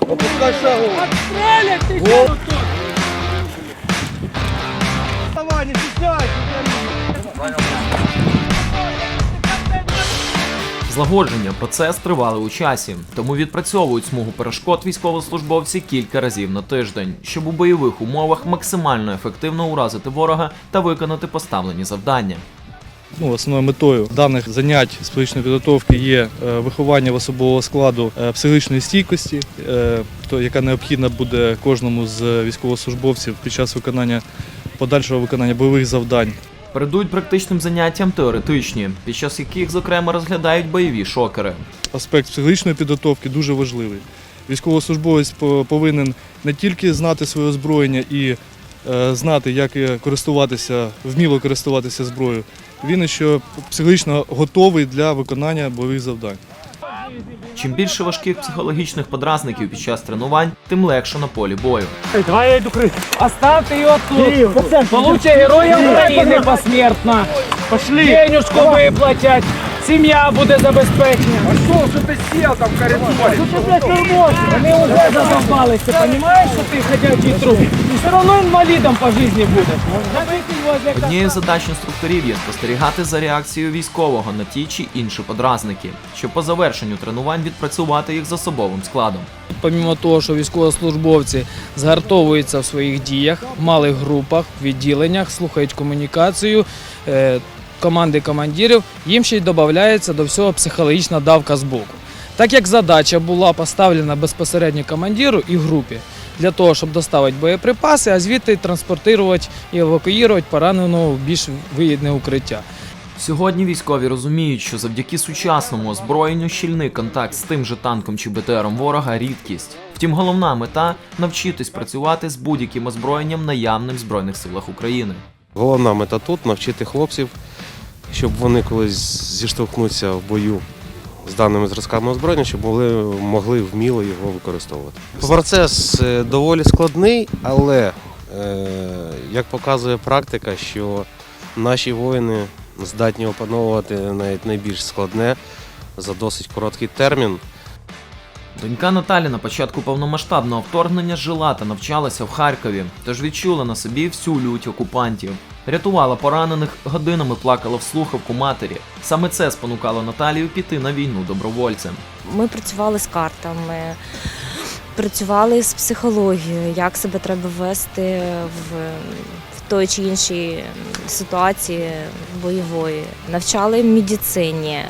Опускай шагу. Отстрелять ты что? Давай, не стесняйся. Злагодження процес тривали у часі, тому відпрацьовують смугу перешкод військовослужбовці кілька разів на тиждень, щоб у бойових умовах максимально ефективно уразити ворога та виконати поставлені завдання. Ну, основною метою даних занять з психічної підготовки є е, виховання в особового складу е, психічної стійкості, е, яка необхідна буде кожному з військовослужбовців під час виконання подальшого виконання бойових завдань. Передують практичним заняттям теоретичні, під час яких, зокрема, розглядають бойові шокери. Аспект психологічної підготовки дуже важливий. Військовослужбовець повинен не тільки знати своє озброєння і знати, як користуватися, вміло користуватися зброєю. Він ще психологічно готовий для виконання бойових завдань. Чим більше важких психологічних подразників під час тренувань, тим легше на полі бою. Давай я йду крити. Оставте його тут. Получай Героя України посмертно. Пошли. Денюшку виплатять. Сім'я буде забезпечена. А що, що ти сів там в коридорі? Що ти, блядь, тормоз? Вони вже задовбались, ти розумієш, що ти ходячий труп? І все одно інвалідом по житті будеш. Однією з задач інструкторів є спостерігати за реакцією військового на ті чи інші подразники, щоб по завершенню тренувань відпрацювати їх з особовим складом. Помімо того, що військовослужбовці згартовуються в своїх діях, в малих групах, в відділеннях, слухають комунікацію е, команди командирів, їм ще й додається до всього психологічна давка з боку. Так як задача була поставлена безпосередньо командиру і групі для того, щоб доставити боєприпаси, а звідти транспортувати і евакуювати пораненого в більш вигідне укриття. Сьогодні військові розуміють, що завдяки сучасному озброєнню щільний контакт з тим же танком чи БТРом ворога рідкість. Втім, головна мета навчитись працювати з будь-яким озброєнням наявним в Збройних силах України. Головна мета тут навчити хлопців, щоб вони колись зіштовхнуться в бою з даними зразками озброєння, щоб могли, могли вміло його використовувати. Процес е, доволі складний, але е, як показує практика, що наші воїни здатні опановувати навіть найбільш складне за досить короткий термін. Донька Наталі на початку повномасштабного вторгнення жила та навчалася в Харкові, тож відчула на собі всю лють окупантів. Рятувала поранених, годинами плакала в слухавку матері. Саме це спонукало Наталію піти на війну добровольцем. Ми працювали з картами, працювали з психологією, як себе треба вести в, в той чи іншій ситуації бойової. Навчали медицині, е,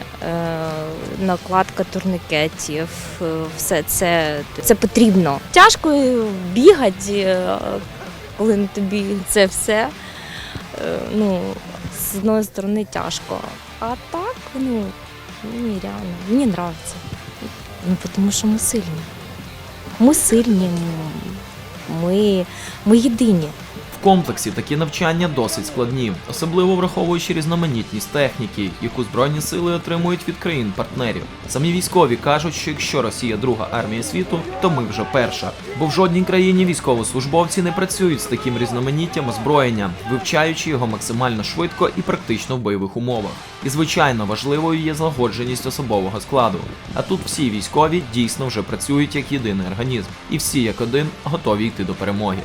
накладка турникетів. е, Все це, це потрібно. Тяжко бігати, е, коли тобі це все. Ну, з одної сторони тяжко. А так, ну, мені реально, мені подобається. Ну, тому що ми сильні. Ми сильні, ми, ми єдині. В комплексі такі навчання досить складні, особливо враховуючи різноманітність техніки, яку збройні сили отримують від країн-партнерів. Самі військові кажуть, що якщо Росія друга армія світу, то ми вже перша. Бо в жодній країні військовослужбовці не працюють з таким різноманіттям озброєння, вивчаючи його максимально швидко і практично в бойових умовах. І звичайно важливою є злагодженість особового складу. А тут всі військові дійсно вже працюють як єдиний організм, і всі як один готові йти до перемоги.